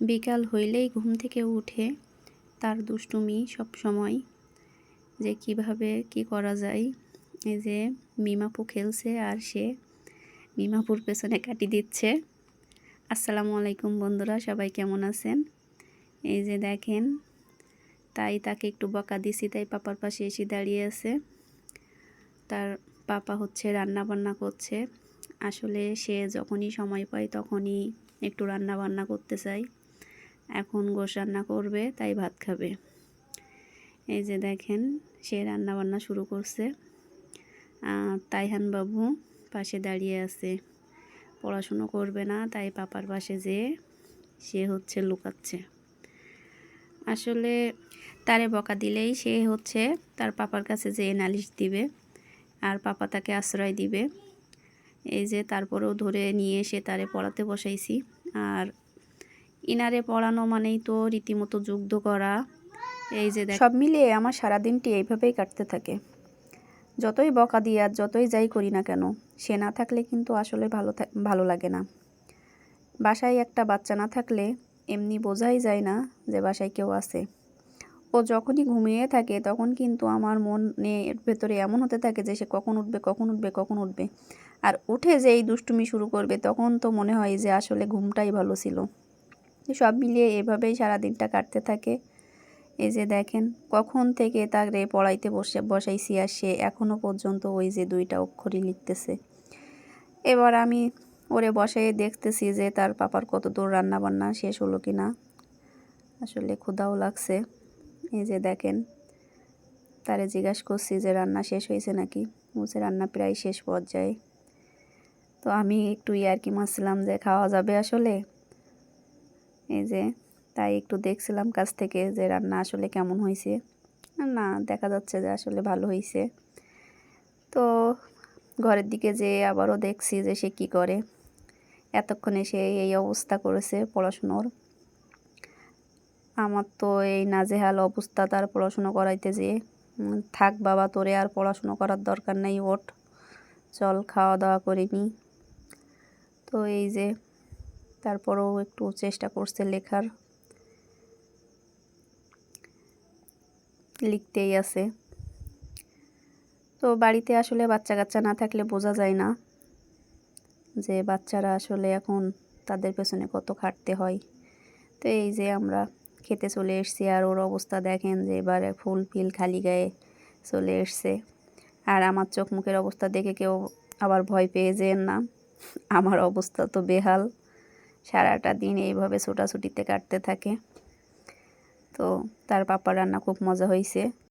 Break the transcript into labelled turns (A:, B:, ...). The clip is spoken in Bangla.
A: বিকাল হইলেই ঘুম থেকে উঠে তার দুষ্টুমি সব সময় যে কীভাবে কি করা যায়। এই যে মিমাপু খেলছে আর সে মিমাপুর পেছনে কাটি দিচ্ছে। আসসালামু আলাইকুম বন্ধুরা, সবাই কেমন আছেন? এই যে দেখেন, তাই তাকে একটু বকা দিছি, তাই পাপার পাশে এসে দাঁড়িয়ে আছে। তার পাপা হচ্ছে রান্না বান্না করছে। আসলে সে যখনই সময় পায় তখনই একটু রান্না বান্না করতে চাই এখন গোশ রান্না করবে, তাই ভাত খাবে। এই যে দেখেন, সে রান্না বান্না শুরু করছে। তাইহান বাবু পাশে দাঁড়িয়ে আছে। পড়াশুনো করবে না, তাই পাপার পাশে যেয়ে সে হচ্ছে লুকাচ্ছে। আসলে তারে বকা দিলেই সে হচ্ছে তার পাপার কাছে যেয়ে নালিশ দিবে আর পাপা তাকে আশ্রয় দিবে। এই যে তারপরেও ধরে নিয়ে এসে তারে পড়াতে বসাইছি। আর ইনারে পড়ানো মানেই তো রীতিমতো যুদ্ধ করা। এই যে সব মিলিয়ে আমার সারাদিনটি এইভাবেই কাটতে থাকে। যতই বকা দিই আর যতই যাই করি না কেন, সে না থাকলে কিন্তু আসলে ভালো ভালো লাগে না। বাসায় একটা বাচ্চা না থাকলে এমনি বোঝাই যায় না যে বাসায় কেউ আছে। ও যখনই ঘুমিয়ে থাকে তখন কিন্তু আমার মনে এর ভেতরে এমন হতে থাকে যে সে কখন উঠবে কখন উঠবে কখন উঠবে। আর উঠে যে এই দুষ্টুমি শুরু করবে তখন তো মনে হয় যে আসলে ঘুমটাই ভালো ছিল। সব মিলিয়ে এভাবেই সারাদিনটা কাটতে থাকে। এই যে দেখেন, কখন থেকে তাকে পড়াইতে বসে, বসাইছি আর সে এখনও পর্যন্ত ওই যে দুইটা অক্ষরই লিখতেছে। এবার আমি ওরে বসাই দেখতেছি যে তার পাপার কত দূর রান্নাবান্না শেষ হলো কি না আসলে ক্ষুদাও লাগছে। এই যে দেখেন, তারে জিজ্ঞাসা করছি যে রান্না শেষ হয়েছে নাকি? বলছে রান্না প্রায় শেষ পর্যায়ে। তো আমি একটু ইয়ারকি মারছিলাম যে খাওয়া যাবে আসলে। এই যে, তাই একটু দেখছিলাম কাছ থেকে যে রান্না আসলে কেমন হয়েছে। না, দেখা যাচ্ছে যে আসলে ভালো হয়েছে। তো ঘরের দিকে যে আবারও দেখছি যে সে কি করে। এতক্ষণে সে এই অবস্থা করেছে পড়াশুনোর। আমার তো এই নাজেহাল অবস্থা, তার পড়াশুনো করাইতে যে থাক বাবা, তোরে আর পড়াশুনো করার দরকার নেই, ওঠ। চল খাওয়া দাওয়া করিনি তো এই যে তারপরেও একটু চেষ্টা করছে লেখার। লিখতেই আছে। তো বাড়িতে আসলে বাচ্চা কাচ্চা না থাকলে বোঝা যায় না যে বাচ্চারা আসলে এখন তাদের পেছনে কত খাটতে হয়। তো এই যে আমরা খেতে চলে এসছি আর ওর অবস্থা দেখেন যে এবারে ফুল ফিল খালি গায়ে চলে এসছে। আর আমার চোখ মুখের অবস্থা দেখে কেউ আবার ভয় পেয়ে যেন না। আমার অবস্থা তো বেহাল। সারাটা দিন এইভাবে ছোটাছুটিতে কাটতে থাকে। তো তার পাপা রান্না খুব মজা হয়েছে